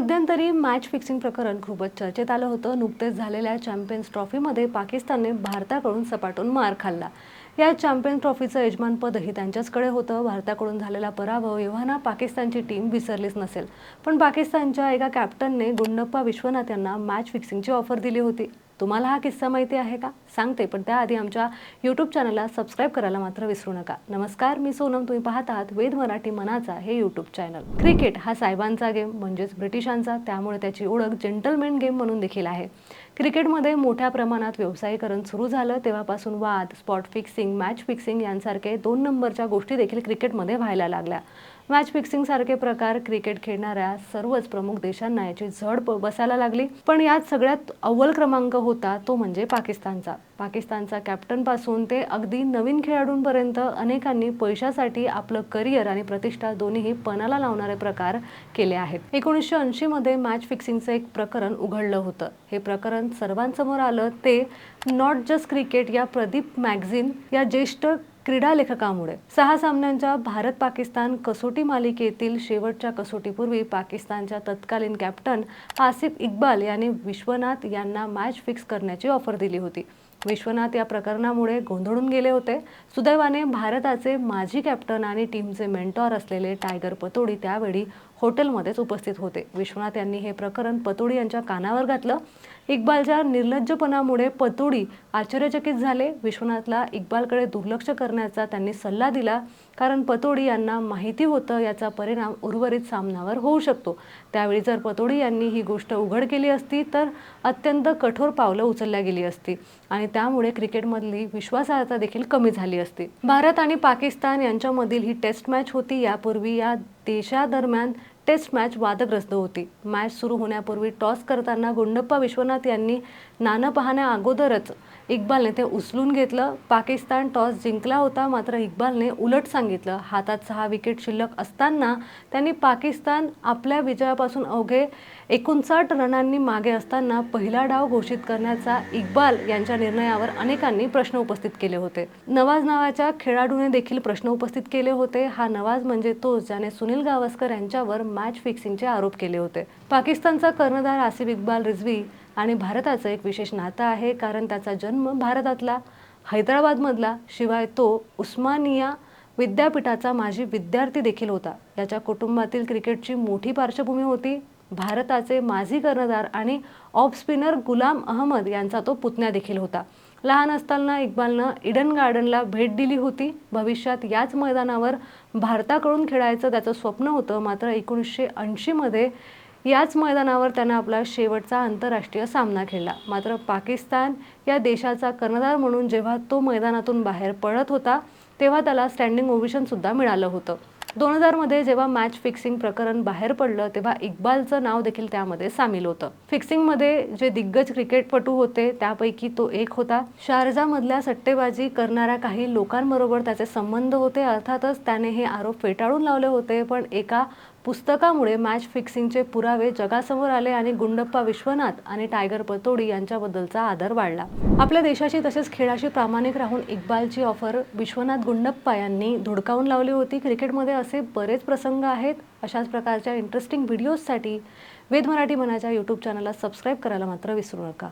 मध्यंतरी match fixing प्रकरण खूपच चर्चेत आलं होतं. नुकतेच झालेल्या चॅम्पियन्स ट्रॉफीमध्ये पाकिस्तानने भारताकडून सपाटून मार खाल्ला. या चॅम्पियन्स ट्रॉफीचं यजमानपदही त्यांच्याचकडे होतं. भारताकडून झालेला पराभव एव्हाना पाकिस्तानची टीम विसरलीच नसेल. पण पाकिस्तानच्या एका कॅप्टनने गुंडप्पा विश्वनाथ यांना मॅच फिक्सिंगची ऑफर दिली होती. तुम्हाला हा किस्सा माहिती आहे का? सांगते पण त्याआधी आमच्या यूट्यूब चॅनलला सबस्क्राईब करायला मात्र विसरू नका. नमस्कार मी सोनम. तुम्ही पाहत आहात वेद मराठी मनाचा हे यूट्यूब चॅनल क्रिकेट हा साहेबांचा गेम म्हणजेच ब्रिटिशांचा. त्यामुळे त्याची ओळख जेंटलमेन गेम म्हणून देखील आहे. क्रिकेटमध्ये मोठ्या प्रमाणात व्यवसायीकरण सुरू झालं. तेव्हापासून वाद स्पॉट फिक्सिंग मॅच फिक्सिंग यांसारखे दोन नंबरच्या गोष्टी देखील क्रिकेटमध्ये व्हायला लागल्या. मॅच फिक्सिंग सारखे प्रकार क्रिकेट खेळणाऱ्या सर्वच प्रमुख देशांना याची झड प- बसायला लागली. पण यात सगळ्यात अव्वल क्रमांक होता तो म्हणजे पाकिस्तानचा. पाकिस्तानचा कॅप्टनपासून ते अगदी नवीन खेळाडूंपर्यंत अनेकांनी पैशासाठी आपलं करिअर आणि प्रतिष्ठा दोन्हीही पणाला लावणारे प्रकार केले आहेत. एकोणीसशे ऐंशी मध्ये मॅच फिक्सिंगचं एक प्रकरण उघडलं होतं. हे प्रकरण सर्वांसमोर आलं ते नॉट जस्ट क्रिकेट या प्रदीप मॅगझिन या ज्येष्ठ क्रीडा लेखकामुळे. सहा सामन्यांच्या भारत पाकिस्तान कसोटी मालिकेतील शेवटच्या कसोटीपूर्वी पाकिस्तानच्या तत्कालीन कॅप्टन आसिफ इक्बाल यांनी विश्वनाथ यांना मॅच फिक्स करण्याची ऑफर दिली होती. विश्वनाथ या प्रकरणामुळे गोंधळून गेले होते. सुदैवाने भारताचे माजी कॅप्टन आणि टीमचे मेंटॉर असलेले टायगर पतोडी त्यावेळी हॉटेलमध्येच उपस्थित होते. विश्वनाथ यांनी हे प्रकरण पतोडी यांच्या कानावर घातलं. इक्बालच्या निर्लज्जपणामुळे पतोडी आश्चर्यचकित झाले. विश्वनाथला इक्बालकडे दुर्लक्ष करण्याचा त्यांनी सल्ला दिला. कारण पतोडी यांना माहिती होतं याचा परिणाम उर्वरित सामन्यावर होऊ शकतो. त्यावेळी जर पतोडी यांनी ही गोष्ट उघड केली असती तर अत्यंत कठोर पावलं उचलल्या गेली असती आणि त्यामुळे क्रिकेटमधली विश्वासार्हता देखील कमी झाली असती. भारत आणि पाकिस्तान यांच्यामधील ही टेस्ट मॅच होती. यापूर्वी या देशादरम्यान टेस्ट मॅच वादग्रस्त होती. मॅच सुरू होण्यापूर्वी टॉस करताना गुंडप्पा विश्वनाथ यांनी नाणं पाहण्या अगोदरच इक्बालने ते उचलून घेतलं. पाकिस्तान टॉस जिंकला होता मात्र इक्बालने उलट सांगितलं. हातात सहा विकेट शिल्लक असताना त्यांनी पाकिस्तान आपल्या विजयापासून अवघे एकोणसाठ रनांनी मागे असताना पहिला डाव घोषित करण्याचा इक्बाल यांच्या निर्णयावर अनेकांनी प्रश्न उपस्थित केले होते. नवाज नावाच्या खेळाडूने देखील प्रश्न उपस्थित केले होते. हा नवाज म्हणजे तोच ज्याने सुनील गावस्कर यांच्यावर मॅच फिक्सिंगचे आरोप केले होते. पाकिस्तानचा कर्णधार आसिफ इक्बाल रिझवी आणि भारताचं एक विशेष नातं आहे कारण त्याचा जन्म भारतातला हैदराबादमधला शिवाय तो उस्मानिया विद्यापीठाचा माजी विद्यार्थी देखील होता. याच्या कुटुंबातील क्रिकेटची मोठी पार्श्वभूमी होती. भारताचे माजी कर्णधार आणि ऑफ स्पिनर गुलाम अहमद यांचा तो पुतण्या देखील होता. लहान असताना इक्बालनं इडन गार्डनला भेट दिली होती. भविष्यात याच मैदानावर भारताकडून खेळायचं त्याचं स्वप्न होतं. मात्र एकोणीसशे ऐंशीमध्ये याच मैदानावर त्यानं आपला शेवटचा आंतरराष्ट्रीय सामना खेळला. मात्र पाकिस्तान या देशाचा कर्णधार म्हणून जेव्हा तो मैदानातून बाहेर पडत होता तेव्हा त्याला स्टँडिंग ओव्हिशनसुद्धा मिळालं होतं. दोन हजारमध्ये जेव्हा मॅच फिक्सिंग प्रकरण बाहेर पडलं तेव्हा इक्बालचं नाव देखील त्यामध्ये सामील होतं. फिक्सिंगमध्ये जे दिग्गज क्रिकेटपटू होते त्यापैकी तो एक होता. शारजामधल्या सट्टेबाजी करणाऱ्या काही लोकांबरोबर त्याचे संबंध होते अर्थातच त्याने हे आरोप फेटाळून लावले होते पण एका पुस्तकामुळे मॅच फिक्सिंगचे पुरावे जगासमोर आले आणि गुंडप्पा विश्वनाथ आणि टायगर पतोडी यांच्याबद्दलचा आदर वाढला. आपल्या देशाची तसेच खेळाशी प्रामाणिक राहून इक्बालची ऑफर विश्वनाथ गुंडप्पा यांनी धुडकावून लावली होती. क्रिकेटमध्ये असे बरेच प्रसंग आहेत. अशाच प्रकारच्या इंटरेस्टिंग व्हिडिओजसाठी वेद मराठी मनाच्या यूट्यूब चॅनलला सबस्क्राईब करायला मात्र विसरू नका.